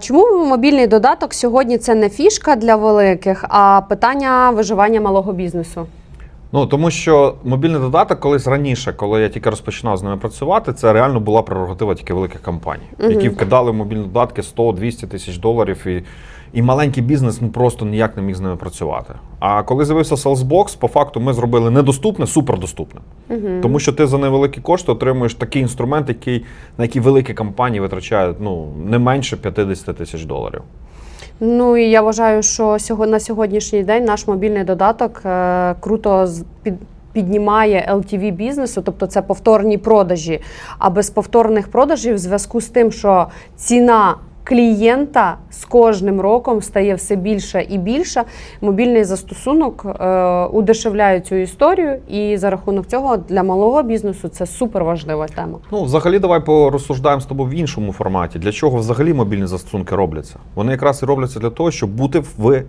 Чому мобільний додаток сьогодні це не фішка для великих, а питання виживання малого бізнесу? Ну тому що мобільний додаток колись раніше, коли я тільки розпочинав з ними працювати, це реально була прерогатива тільки великих компаній, Мгм. які вкидали в мобільні додатки 100-200 тисяч доларів, і, і маленький бізнес ну, просто ніяк не міг з ними працювати. А коли з'явився Salesbox, по факту ми зробили недоступне, супердоступне. Угу. Тому що ти за невеликі кошти отримуєш такий інструмент, який, на який великі компанії витрачають ну, не менше 50 тисяч доларів. Ну і я вважаю, що на сьогоднішній день наш мобільний додаток е, круто під. Піднімає LTV бізнесу, тобто це повторні продажі. А без повторних продажів, в зв'язку з тим, що ціна клієнта з кожним роком стає все більше і більше, мобільний застосунок е, удешевляє цю історію, і за рахунок цього для малого бізнесу це супер важлива тема. Ну, взагалі, давай порозсуждаємо з тобою в іншому форматі. Для чого взагалі мобільні застосунки робляться? Вони якраз і робляться для того, щоб бути в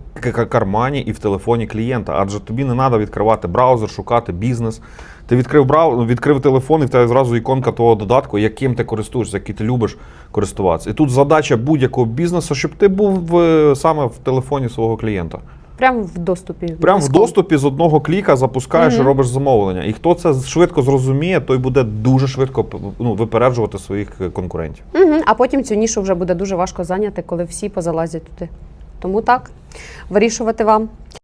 кармані і в телефоні клієнта. Адже тобі не треба відкривати браузер, шукати бізнес. Ти відкрив брау... відкрив телефон, і в тебе зразу іконка твого додатку, яким ти користуєшся, який ти любиш користуватися. І тут задача будь-якого бізнесу, щоб ти був в, саме в телефоні свого клієнта. Прямо в доступі. Прямо в доступі з одного кліка запускаєш і Мгм. робиш замовлення. І хто це швидко зрозуміє, той буде дуже швидко ну, випереджувати своїх конкурентів. Угу. А потім цю нішу вже буде дуже важко зайняти, коли всі позалазять туди. Тому так, вирішувати вам.